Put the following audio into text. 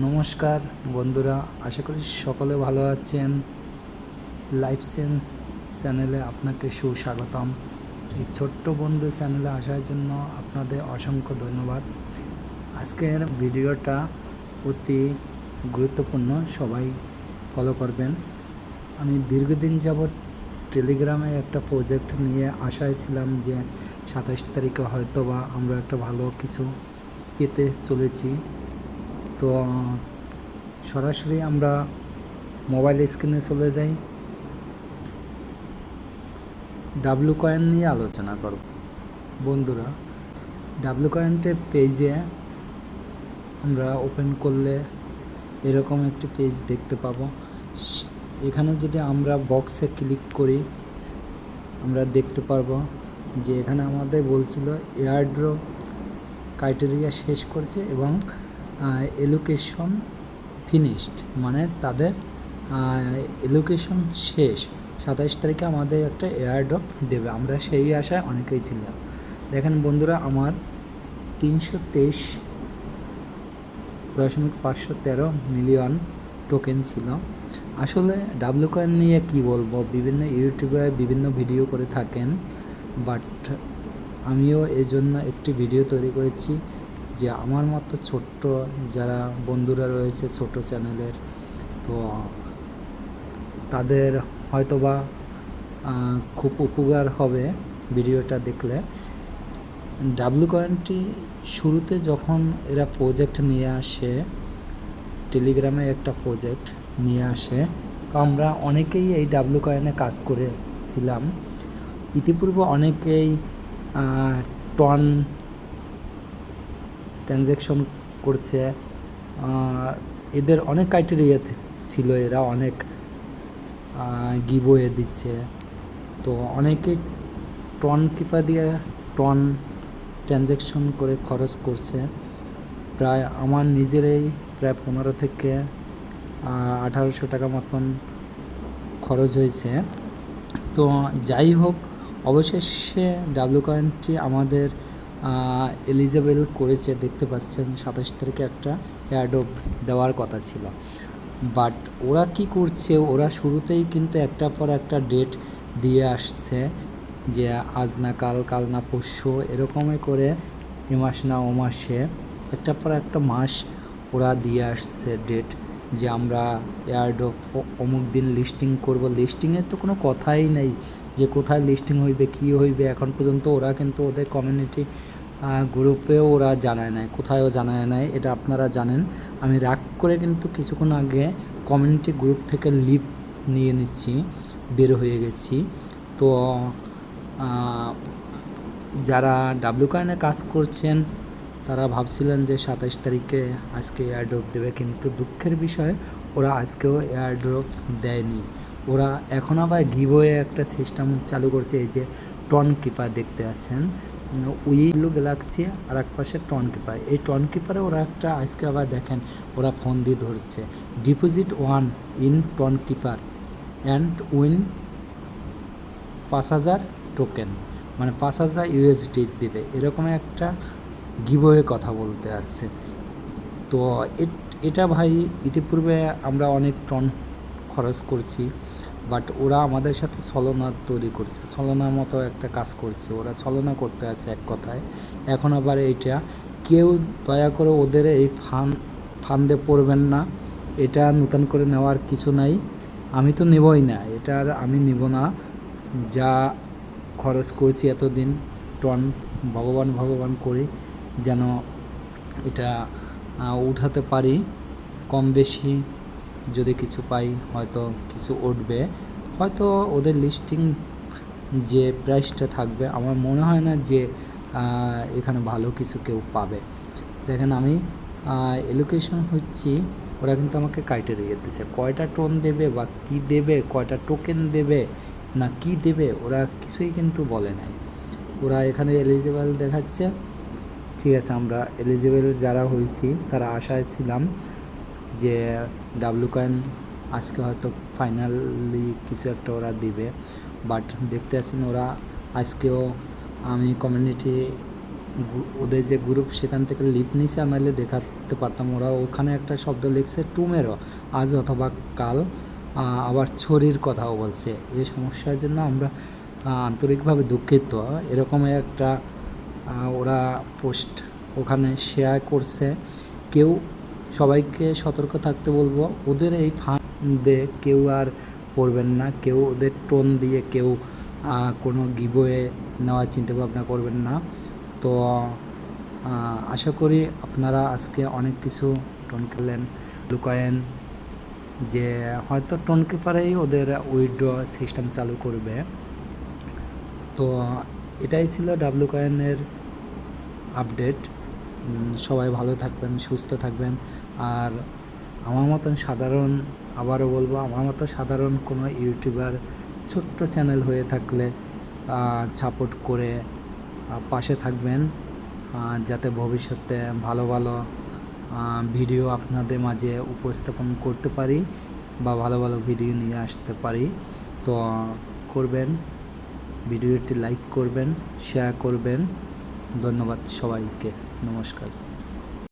নমস্কার বন্ধুরা, আশা করি সকলে ভালো আছেন। লাইফ সেন্স চ্যানেলে আপনাকে সুস্বাগতম। এই ছোট্ট বন্ধু চ্যানেলে আসার জন্য আপনাদের অসংখ্য ধন্যবাদ। আজকের ভিডিওটা অতি গুরুত্বপূর্ণ, সবাই ফলো করবেন। আমি দীর্ঘদিন যাবৎ টেলিগ্রামে একটা প্রজেক্ট নিয়ে আশায় ছিলাম যে সাতাশ তারিখে হয়তো বা আমরা একটা ভালো কিছু পেতে চলেছি। তো সরাসরি আমরা মোবাইল স্ক্রিনে চলে যাই। ডাব্লু কয়েন নিয়ে আলোচনা করব। বন্ধুরা ডাব্লু কয়েনটের পেজে আমরা ওপেন করলে এরকম একটি পেজ দেখতে পাবো। এখানে যদি আমরা বক্সে ক্লিক করি, আমরা দেখতে পারব যে এখানে আমাদের বলছিল এয়ারড্রপ ক্রাইটেরিয়া শেষ করছে এবং এলোকেশন ফিনিশড মানে তাদের এলোকেশন শেষ। সাতাইশ তারিখে আমাদের একটা এয়ারড্রপ দেবে। আমরা সেই আশায় অনেকেই ছিলাম। দেখেন বন্ধুরা, আমার তিনশো তেইশ দশমিক পাঁচশো তেরো মিলিয়ন টোকেন ছিল। আসলে ডাব্লু কয়েন নিয়ে কি বলব? বিভিন্ন ইউটিউবে বিভিন্ন ভিডিও করে থাকেন, বাট আমিও এই জন্য একটি ভিডিও তৈরি করেছি। যে আমার মতো ছোট্ট যারা বন্ধুরা রয়েছে ছোট চ্যানেলের, তো তাদের হয়তোবা খুব উপকার হবে ভিডিওটা দেখলে। ডাব্লু কয়েনটি শুরুতে যখন এরা প্রজেক্ট নিয়ে আসে টেলিগ্রামে একটা প্রজেক্ট নিয়ে আসে, তো আমরা অনেকেই এই ডাব্লু কয়েনে কাজ করেছিলাম। ইতিপূর্বে অনেকেই টন ট্রানজ্যাকশন করছে। এদের অনেক ক্রাইটেরিয়া ছিল, এরা অনেক গিবোয়ে দিচ্ছে। তো অনেকে টন কিপা দিয়ে টন ট্রানজ্যাকশন করে খরচ করছে। প্রায় আমার নিজেরই প্রায় পনেরো থেকে আঠারোশো টাকা মতন খরচ হয়েছে। তো যাই হোক, অবশেষে ডাব্লু কয়েনটি আমাদের এলিজেবল করেছে, দেখতে পাচ্ছেন, সাতাশ তারিখে একটা অ্যাডোপ দেওয়ার কথা ছিল। বাট ওরা কি করছে, ওরা শুরুতেই কিন্তু একটা পর একটা ডেট দিয়ে আসছে যে আজ না কাল কাল না পরশু, এরকমই করে এ মাস না ও মাসে একটা পর একটা মাস ওরা দিয়ে আসছে ডেট যে আমরা এয়ারড্রপ অমুক দিন লিস্টিং করব। লিস্টিংয়ের তো কোনো কথাই নেই। যে কোথায় লিস্টিং হইবে, কী হইবে, এখন পর্যন্ত ওরা কিন্তু ওদের কমিউনিটি গ্রুপেও ওরা জানায় নাই, কোথায়ও জানায় নাই, এটা আপনারা জানেন। আমি রাগ করে কিন্তু কিছুক্ষণ আগে কমিউনিটি গ্রুপ থেকে লিভ নিয়ে নিচ্ছি, বের হয়ে গেছি। তো যারা ডাব্লিউ কায়নে কাজ করছেন, তারা ভাবছিলেন যে সাতাশ তারিখে আজকে এয়ারড্রপ দেবে, কিন্তু দুঃখের বিষয়, ওরা আজকেও এয়ারড্রপ দেয়নি। ওরা এখন আবার গিভওয়ে একটা সিস্টেম চালু করছে, এই যে টন কিপার দেখতে আছেন উইলু গ্যালাক্সি আর এক পাশে টন কিপার এই টন কিপারে ওরা একটা আজকে আবার দেখেন, ওরা ফোন দিয়ে ধরছে। Deposit one in Tonkeeper and win পাঁচ হাজার টোকেন মানে পাঁচ হাজার ইউএসডি দেবে। এরকম একটা গিভওয়ে কথা বলতে আসছে। তো এটা ভাই ইতিপূর্বে আমরা অনেক টন খরচ করছি বাট ওরা আমাদের সাথে ছলনা তৈরি করছে। ছলনার মতো একটা কাজ করছে। ওরা ছলনা করতে আছে এক কথায়। এখন আবার এইটা, কেউ দয়া করে ওদের এই ফান, ফান্দে পড়বেন না। এটা নতুন করে নেওয়ার কিছু নাই। আমি তো নেবই না। এটা আর আমি নেব না। যা খরচ করছি এতদিন, টন ভগবান ভগবান করি যেন এটা উঠাতে পারি। কম বেশি যদি কিছু পাই, হয়তো কিছু উঠবে। হয়তো ওদের লিস্টিং যে প্রাইসটা থাকবে, আমার মনে হয় না যে এখানে ভালো কিছু কেউ পাবে। দেখেন আমি এলোকেশন হচ্ছি, ওরা কিন্তু আমাকে ক্রাইটেরিয়া দিচ্ছে কয়টা টোন দেবে বা কি দেবে, কয়টা টোকেন দেবে, না কি দেবে, ওরা কিছুই কিন্তু বলে নাই। ওরা এখানে এলিজিবল দেখাচ্ছে। ঠিক আছে, আমরা এলিজিবল যারা হয়েছি, তারা আশায় ছিলাম যে ডাব্লু কয়েন আজকে হয়তো ফাইনালি কিছু একটা ওরা দিবে। বাট দেখতে আছেন ওরা আজকেও আমি কমিউনিটি ওদের যে গ্রুপ সেখান থেকে লিপ নিচে আনালে দেখাতে পারতাম। ওরা ওখানে একটা শব্দ লিখছে টুমেরো আজ অথবা কাল। আবার ছড়ির কথাও বলছে। এই সমস্যার জন্য আমরা আন্তরিকভাবে দুঃখিত। এরকম একটা ওরা পোস্ট ওখানে শেয়ার করছে। কেউ সবাইকে সতর্ক থাকতে বলব, ওদের এই ফাঁদে কেউ আর পড়বেন না, কেউ ওদের টোন দিয়ে কেউ কোনো গিবয়ে নেওয়ার চিন্তা ভাবনা করবেন না। তো আশা করি আপনারা আজকে অনেক কিছু টোন খেলেন। লুকায়েন, যে হয়তো টোন কিপারেই ওদের উইড্রো সিস্টেম চালু করবে। তো, এটাই ছিল ডাব্লু কয়েনের আপডেট। সবাই ভালো থাকবেন, সুস্থ থাকবেন। আর আমার মতন সাধারণ, আবারও বলব, আমার মতো সাধারণ কোনো ইউটিউবার ছোট্ট চ্যানেল হয়ে থাকলে সাপোর্ট করে পাশে থাকবেন যাতে ভবিষ্যতে ভালো ভালো ভিডিও আপনাদের মাঝে উপস্থাপন করতে পারি বা ভালো ভালো ভিডিও নিয়ে আসতে পারি। তো করবেন, ভিডিওটি লাইক করবেন, শেয়ার করবেন। ধন্যবাদ সবাইকে। নমস্কার।